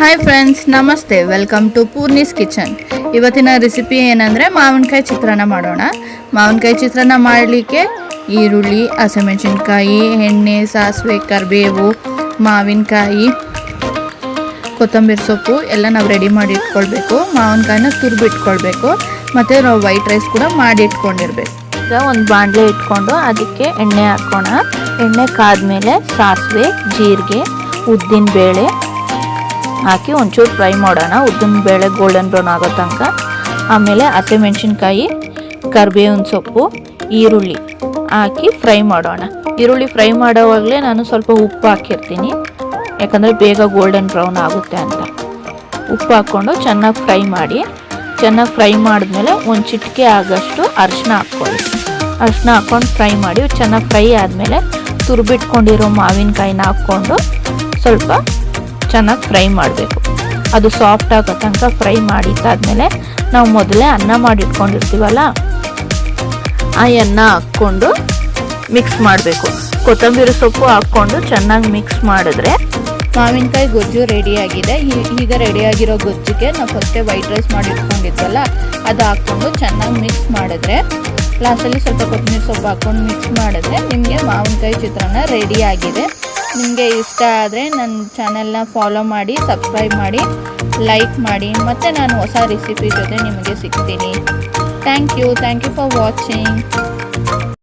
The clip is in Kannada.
ಹಾಯ್ ಫ್ರೆಂಡ್ಸ್ ನಮಸ್ತೆ. ವೆಲ್ಕಮ್ ಟು ಪೂರ್ಣಿಸ್ ಕಿಚನ್ ಇವತ್ತಿನ ರೆಸಿಪಿ ಏನಂದರೆ ಮಾವಿನಕಾಯಿ ಚಿತ್ರಾನ್ನ ಮಾಡೋಣ. ಮಾವಿನಕಾಯಿ ಚಿತ್ರಾನ್ನ ಮಾಡಲಿಕ್ಕೆ ಈರುಳ್ಳಿ, ಹಸಿಮೆಣಸಿನ್ಕಾಯಿ, ಎಣ್ಣೆ, ಸಾಸಿವೆ, ಕರಿಬೇವು, ಮಾವಿನಕಾಯಿ, ಕೊತ್ತಂಬರಿ ಸೊಪ್ಪು ಎಲ್ಲ ನಾವು ರೆಡಿ ಮಾಡಿ ಇಟ್ಕೊಳ್ಬೇಕು. ಮಾವಿನಕಾಯಿನ ತುರ್ಬಿಟ್ಕೊಳ್ಬೇಕು ಮತ್ತು ನಾವು ವೈಟ್ ರೈಸ್ ಕೂಡ ಮಾಡಿ ಇಟ್ಕೊಂಡಿರ್ಬೇಕು. ಈಗ ಒಂದು ಬಾಣಲೆ ಇಟ್ಕೊಂಡು ಅದಕ್ಕೆ ಎಣ್ಣೆ ಹಾಕೋಣ. ಎಣ್ಣೆ ಕಾದ್ಮೇಲೆ ಸಾಸಿವೆ, ಜೀರಿಗೆ ಉದ್ದಿನ ಬೇಳೆ ಹಾಕಿ ಒಂಚೂರು ಫ್ರೈ ಮಾಡೋಣ. ಉದ್ದಿನ ಬೇಳೆ ಗೋಲ್ಡನ್ ಬ್ರೌನ್ ಆಗೋ ತನಕ. ಆಮೇಲೆ ಹಸಿಮೆಣಸಿನ್ಕಾಯಿ ಕರಿಬೇವಿನ ಸೊಪ್ಪು, ಈರುಳ್ಳಿ ಹಾಕಿ ಫ್ರೈ ಮಾಡೋಣ. ಈರುಳ್ಳಿ ಫ್ರೈ ಮಾಡೋವಾಗಲೇ ನಾನು ಸ್ವಲ್ಪ ಉಪ್ಪು ಹಾಕಿರ್ತೀನಿ. ಯಾಕಂದರೆ ಬೇಗ ಗೋಲ್ಡನ್ ಬ್ರೌನ್ ಆಗುತ್ತೆ ಅಂತ. ಉಪ್ಪು ಹಾಕ್ಕೊಂಡು ಚೆನ್ನಾಗಿ ಫ್ರೈ ಮಾಡಿ. ಚೆನ್ನಾಗಿ ಫ್ರೈ ಮಾಡಿದ್ಮೇಲೆ ಒಂದು ಚಿಟಿಕೆ ಆಗೋಷ್ಟು ಅರಿಶಿನ ಹಾಕ್ಕೊಳ್ಳಿ. ಅರಿಶಿನ ಹಾಕ್ಕೊಂಡು ಫ್ರೈ ಮಾಡಿ, ಚೆನ್ನಾಗಿ ಫ್ರೈ ಆದಮೇಲೆ ತುರ್ಬಿಟ್ಕೊಂಡಿರೋ ಮಾವಿನಕಾಯಿನ ಹಾಕ್ಕೊಂಡು ಸ್ವಲ್ಪ ಚೆನ್ನಾಗಿ ಫ್ರೈ ಮಾಡಬೇಕು. ಅದು ಸಾಫ್ಟ್ ಆಗೋ ತನಕ ಫ್ರೈ ಮಾಡಿದ್ದಾದಮೇಲೆ ನಾವು ಮೊದಲೇ ಅನ್ನ ಮಾಡಿಟ್ಕೊಂಡಿರ್ತೀವಲ್ಲ, ಆ ಅನ್ನ ಹಾಕ್ಕೊಂಡು ಮಿಕ್ಸ್ ಮಾಡಬೇಕು. ಕೊತ್ತಂಬರಿ ಸೊಪ್ಪು ಹಾಕ್ಕೊಂಡು ಚೆನ್ನಾಗಿ ಮಿಕ್ಸ್ ಮಾಡಿದ್ರೆ ಮಾವಿನಕಾಯಿ ಗೊಜ್ಜು ರೆಡಿಯಾಗಿದೆ ಈಗ ರೆಡಿಯಾಗಿರೋ ಗೊಜ್ಜಿಗೆ ನಾವು ಫಸ್ಟೇ ವೈಟ್ ರೈಸ್ ಮಾಡಿಟ್ಕೊಂಡಿದ್ವಲ್ಲ, ಅದು ಹಾಕ್ಕೊಂಡು ಚೆನ್ನಾಗಿ ಮಿಕ್ಸ್ ಮಾಡಿದ್ರೆ ಲಾಸ್ಟಲ್ಲಿ ಸ್ವಲ್ಪ ಕೊತ್ತಂಬರಿ ಸೊಪ್ಪು ಹಾಕ್ಕೊಂಡು ಮಿಕ್ಸ್ ಮಾಡಿದ್ರೆ ನಿಮಗೆ ಮಾವಿನಕಾಯಿ ಚಿತ್ರಾನ್ನ ರೆಡಿಯಾಗಿದೆ ನಿಮಗೆ ಇಷ್ಟ ಆದರೆ ನನ್ನ ಚಾನೆಲ್ನ ಫಾಲೋ ಮಾಡಿ, ಸಬ್ಸ್ಕ್ರೈಬ್ ಮಾಡಿ, ಲೈಕ್ ಮಾಡಿ. ಮತ್ತು ನಾನು ಹೊಸ ರೆಸಿಪಿ ಜೊತೆ ನಿಮಗೆ ಸಿಗ್ತೀನಿ. Thank you. Thank you for watching.